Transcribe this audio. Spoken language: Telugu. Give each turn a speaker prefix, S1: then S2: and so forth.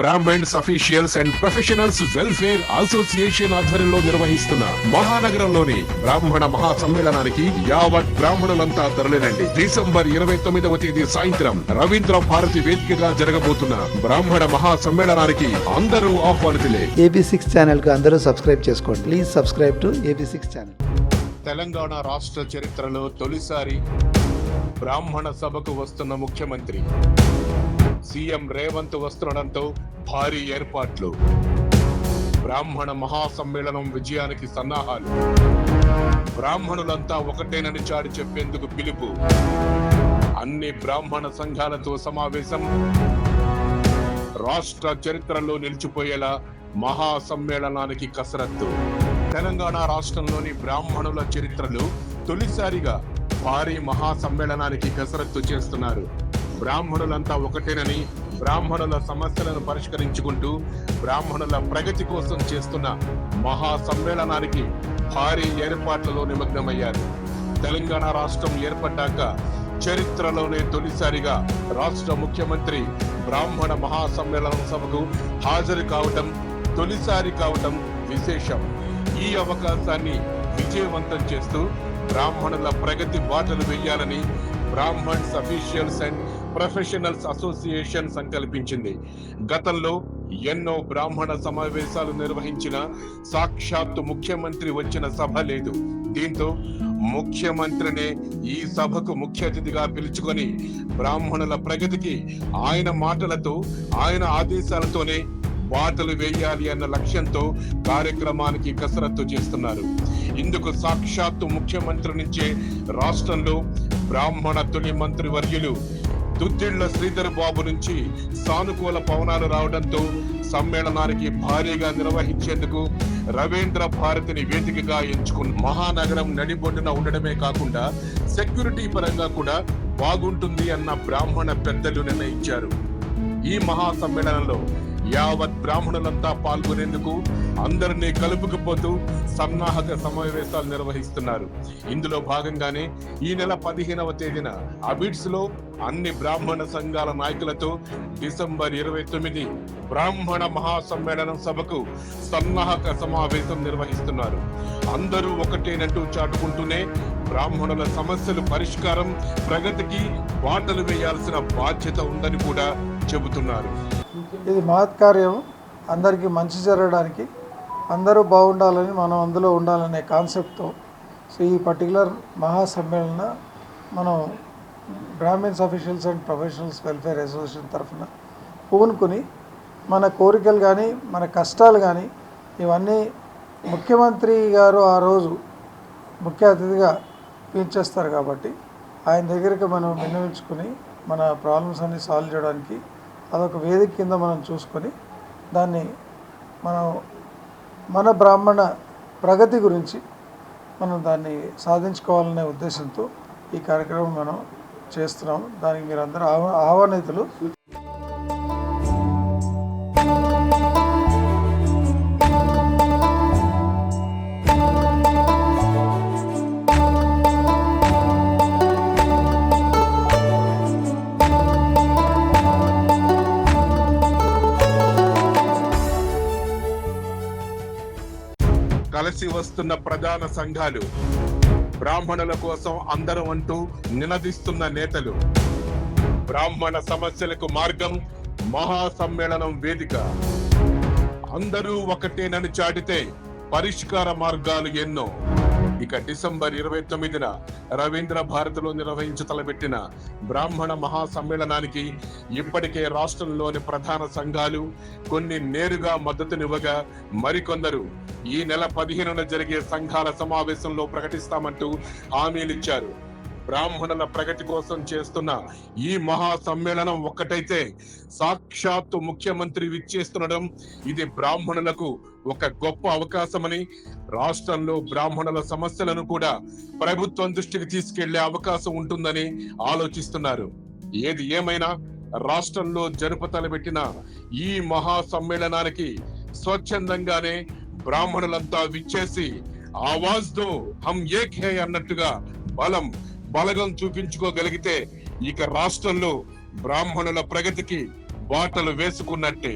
S1: Brahmins officials and professionals welfare association ఆధ్వర్యంలో నిర్వహిస్తున్న మహానగరంలోని బ్రాహ్మణ మహా సమ్మేళనానికి యావత్ బ్రాహ్మణులంతా తరలినండి డిసెంబర్ ఇరవై తొమ్మిదవ తేదీ సాయంత్రం రవీంద్ర భారతి వేదికగా జరగబోతున్న బ్రాహ్మణ మహా సమ్మేళనానికి అందరూ ఆహ్వానితులే
S2: ఏబీ సిక్స్ ఛానల్కు అందరూ సబ్స్క్రైబ్ చేసుకోండి. Please subscribe to AB six channel.
S1: Telangana రాష్ట్ర చరిత్రలో తొలిసారి బ్రాహ్మణ సభకు వస్తున్న ముఖ్యమంత్రి. సీఎం రేవంత్ వస్తుండడంతో భారీ ఏర్పాట్లు. బ్రాహ్మణ మహాసమ్మేళనం విజయానికి సన్నాహాలు. బ్రాహ్మణులంతా ఒకటేనని చాటి చెప్పేందుకు పిలుపు. అన్ని బ్రాహ్మణ సంఘాలతో సమావేశం. రాష్ట్ర చరిత్రలో నిలిచిపోయేలా మహా సమ్మేళనానికి కసరత్తు. తెలంగాణ రాష్ట్రంలోని బ్రాహ్మణుల చరిత్రలు తొలిసారిగా భారీ మహా సమ్మేళనానికి కసరత్తు చేస్తున్నారు. బ్రాహ్మణులంతా ఒకటేనని బ్రాహ్మణుల సమస్యలను పరిష్కరించుకుంటూ బ్రాహ్మణుల ప్రగతి కోసం చేస్తున్న మహా సమ్మేళనానికి భారీ ఏర్పాట్లలో నిమగ్నమయ్యారు. తెలంగాణ రాష్ట్రం ఏర్పడ్డాక చరిత్రలోనే తొలిసారిగా రాష్ట్ర ముఖ్యమంత్రి బ్రాహ్మణ మహాసమ్మేళన సభకు హాజరు కావటం తొలిసారి కావటం విశేషం. ఈ అవకాశాన్ని విజయవంతం చేస్తూ బ్రాహ్మణుల ప్రగతి బాటలు వేయాలని Brahmins officials and professionals association సంకల్పించింది. గతంలో ఎన్నో బ్రాహ్మణ సమావేశాలు నిర్వహించిన సాక్షాత్తు ముఖ్యమంత్రి వచ్చిన సభ లేదు. దీంతో ముఖ్యమంత్రినే ఈ సభకు ముఖ్య అతిథిగా పిలుచుకొని బ్రాహ్మణుల ప్రగతికి ఆయన మాటలతో ఆయన ఆదేశాలతోనే బాటలు వేయాలి అన్న లక్ష్యంతో కార్యక్రమానికి కసరత్తు చేస్తున్నారు. ఇందుకు సాక్షాత్తు ముఖ్యమంత్రి నుంచే రాష్ట్రంలో బ్రాహ్మణ తొలి మంత్రి వర్యులు దుద్దిళ్ళ శ్రీధర్ బాబు నుంచి సానుకూల పవనాలు రావడంతో సమ్మేళనానికి భారీగా నిర్వహించేందుకు రవీంద్ర భారతిని వేదికగా ఎంచుకున్న మహానగరం నడిబొడ్డున ఉండడమే కాకుండా సెక్యూరిటీ పరంగా కూడా బాగుంటుంది అన్న బ్రాహ్మణ పెద్దలు నిర్ణయించారు. ఈ మహా సమ్మేళనంలో యావత్ బ్రాహ్మణులంతా పాల్గొనేందుకు అందరినీ కలుపుకుపోతూ సన్నాహక సమావేశాలు నిర్వహిస్తున్నారు. ఇందులో భాగంగానే ఈ నెల పదిహేనవ తేదీన అబిడ్స్లో అన్ని బ్రాహ్మణ సంఘాల నాయకులతో డిసెంబర్ ఇరవై తొమ్మిది బ్రాహ్మణ మహాసమ్మేళనం సభకు సన్నాహక సమావేశం నిర్వహిస్తున్నారు. అందరూ ఒకటేనంటూ చాటుకుంటూనే బ్రాహ్మణుల సమస్యలు పరిష్కారం ప్రగతికి బాటలు వేయాల్సిన బాధ్యత ఉందని కూడా చెబుతున్నారు.
S3: ఇది మహత్కార్యం. అందరికీ మంచి జరగడానికి అందరూ బాగుండాలని మనం అందులో ఉండాలనే కాన్సెప్ట్తో. సో ఈ పర్టికులర్ మహాసమ్మేళన మనం Brahmins officials and professionals welfare association తరఫున పూనుకుని మన కోరికలు కానీ మన కష్టాలు కానీ ఇవన్నీ ముఖ్యమంత్రి గారు ఆ రోజు ముఖ్య అతిథిగా పిలిచేస్తారు కాబట్టి ఆయన దగ్గరికి మనం విన్నవించుకుని మన ప్రాబ్లమ్స్ అన్ని సాల్వ్ చేయడానికి అదొక వేదిక కింద మనం చూసుకొని దాన్ని మనం మన బ్రాహ్మణ ప్రగతి గురించి మనం దాన్ని సాధించుకోవాలనే ఉద్దేశంతో ఈ కార్యక్రమం మనం చేస్తున్నాం. దానికి మీరు అందరూ ఆహ్వానితులు.
S1: వస్తున్న ప్రధాన సంఘాలు బ్రాహ్మణుల కోసం అందరం అంటూ నినదిస్తున్న నేతలు. బ్రాహ్మణ సమస్యలకు మార్గం మహాసమ్మేళనం వేదిక. అందరూ ఒకటేనని చాటితే పరిష్కార మార్గాలు ఎన్నో. ఇక డిసెంబర్ ఇరవై తొమ్మిదిన రవీంద్ర భారతిలో నిర్వహించ తలపెట్టిన బ్రాహ్మణ మహాసమ్మేళనానికి ఇప్పటికే రాష్ట్రంలోని ప్రధాన సంఘాలు కొన్ని నేరుగా మద్దతునివ్వగా మరికొందరు ఈ నెల పదిహేనున జరిగే సంఘాల సమావేశంలో ప్రకటిస్తామంటూ హామీలిచ్చారు బ్రాహ్మణుల ప్రగతి కోసం చేస్తున్న ఈ మహా సమ్మేళనం ఒక్కటైతే సాక్షాత్తు ముఖ్యమంత్రి విచ్చేస్తుండడం ఇది బ్రాహ్మణులకు ఒక గొప్ప అవకాశమని రాష్ట్రంలో బ్రాహ్మణుల సమస్యలను కూడా ప్రభుత్వం దృష్టికి తీసుకెళ్ళే అవకాశం ఉంటుందని ఆలోచిస్తున్నారు. ఏది ఏమైనా రాష్ట్రంలో జరుపు పెట్టిన ఈ మహా సమ్మేళనానికి స్వచ్ఛందంగానే బ్రాహ్మణులంతా విచ్చేసి ఆవాజ్ దో హం ఏక్ హే అన్నట్టుగా బలం బలగం చూపించుకోగలిగితే ఇక రాష్ట్రంలో బ్రాహ్మణుల ప్రగతికి బాటలు వేసుకున్నట్టే.